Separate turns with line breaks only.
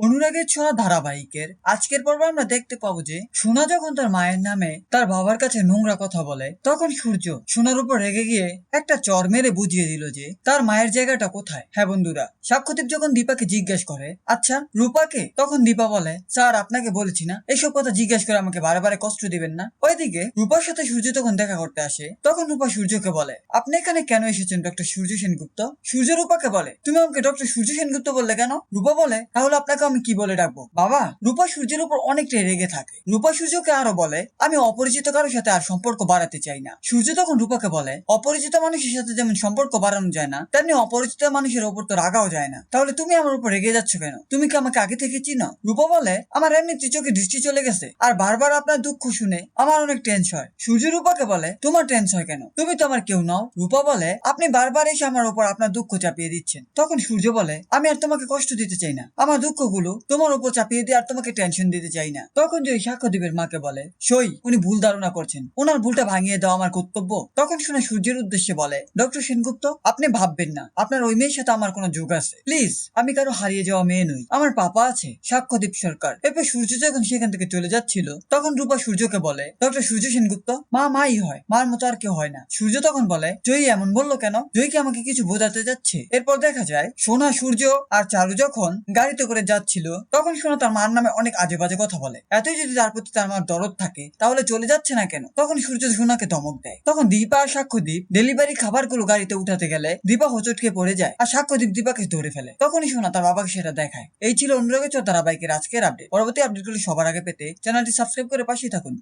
অনুরাগের ছোঁয়া ধারাবাহিকের আজকের পর্বে আমরা দেখতে পাবো যে সোনা যখন তার মায়ের নামে তার বাবার কাছে নোংরা কথা বলে তখন সূর্য সোনার উপর রেগে গিয়ে একটা চর মেরে বুঝিয়ে দিল যে তার মায়ের জায়গাটা কোথায়। হ্যাঁ বন্ধুরা সাক্ষ্যদীপ যখন দীপাকে জিজ্ঞেস করে আচ্ছা রূপাকে? তখন দীপা বলে, স্যার, আপনাকে বলেছি না। এসব কথা জিজ্ঞেস করে আমাকে বারে বারে কষ্ট দিবেন না। ওইদিকে রূপার সাথে সূর্য তখন দেখা করতে আসে। তখন রূপা সূর্যকে বলে, আপনি এখানে কেন এসেছেন ডক্টর সূর্য সেনগুপ্ত? সূর্য রূপাকে বলে, তুমি আমাকে ডক্টর সূর্য সেনগুপ্ত বললে কেন? রূপা বলে, তাহলে আপনাকে আমি কি বলে ডাকবো? বাবা, রূপা সূর্যের উপর অনেকটাই রেগে থাকে। রূপা সূর্যকে আরও বলে, আমি অপরিচিত কারোর সাথে আর সম্পর্ক বাড়াতে চাই না। সূর্য তখন রূপাকে বলে, অপরিচিত মানুষের সাথে যেমন সম্পর্ক বাড়ানো যায় না, তেমনি অপরিচিত মানুষের উপর তো রাগাও যায় না। তাহলে তুমি আমার উপর রেগে যাচ্ছ কেন? তুমি কি আমাকে আগে থেকে চিনো? রূপা বলে, আমার এমনিতে চোখে দৃষ্টি চলে গেছে, আর বারবার আপনার দুঃখ শুনে আমার অনেক টেন্স হয়। সূর্য রূপাকে বলে, তোমার টেন্স হয় কেন? তুমি তো আমার কেউ নাও। রূপা বলে, আপনি বারবার এসে আমার উপর আপনার দুঃখ চাপিয়ে দিচ্ছেন। তখন সূর্য বলে, আমি আর তোমাকে কষ্ট দিতে চাই না। আমার দুঃখগুলো তোমার উপর চাপিয়ে দিয়ে আর তোমাকে টেনশন দিতে চাই না। তখন জয়ী সাক্ষ্যদ্বীপের মাকে বলে, সই, উনি ভুল ধারণা করছেন। ওনার ভুলটা ভাঙিয়ে দেওয়া আমার কর্তব্য। তখন শুনে সূর্যের উদ্দেশ্যে বলে, ডক্টর সেনগুপ্ত, আপনি ভাববেন না। আপনার ওই মেয়ের সাথে আমার কোনো যোগ আছে। প্লিজ, আমি কারও হারিয়ে যাওয়া মেয়ে নই। আমার পাপা আছে সাক্ষ্যদীপ সরকার। এরপর সূর্য যখন সেখান থেকে চলে যাচ্ছিল, তখন রূপা সূর্যকে বলে, ডক্টর সূর্য সেনগুপ্ত, মা মাই হয়, মার মতো আর কেউ হয় না। সূর্য তখন বলে, জয়ী এমন বলল কেন? জয়ী কি আমাকে কিছু বোঝাতে যাচ্ছে? এরপর দেখা যায়, সোনা, সূর্য আর চারু যখন গাড়িতে করে যাচ্ছিল, তখন শুনে তার মার নামে অনেক আজে বাজে কথা বলে। এতই যদি তার প্রতি তার মার দরদ থাকে, তাহলে চলে যাচ্ছে না কেন? তখন সূর্য সোনাকে ধমক দেয়। তখন দীপা আর সাক্ষ্যদীপ ডেলিভারি খাবারগুলো গাড়িতে উঠাতে গেলে দীপা হোচটকে পড়ে যায় আর সাক্ষ্যদীপ দীপাকে ধরে ফেলে। তখনই শোনা তার বাবাকে সেটা দেখায়। এই ছিল অনুরাগের বাইকের আজকের আপডেট। পরবর্তী আপডেটগুলি সবার আগে পেতে চ্যানেলটি সাবস্ক্রাইব করে পাশে থাকুন।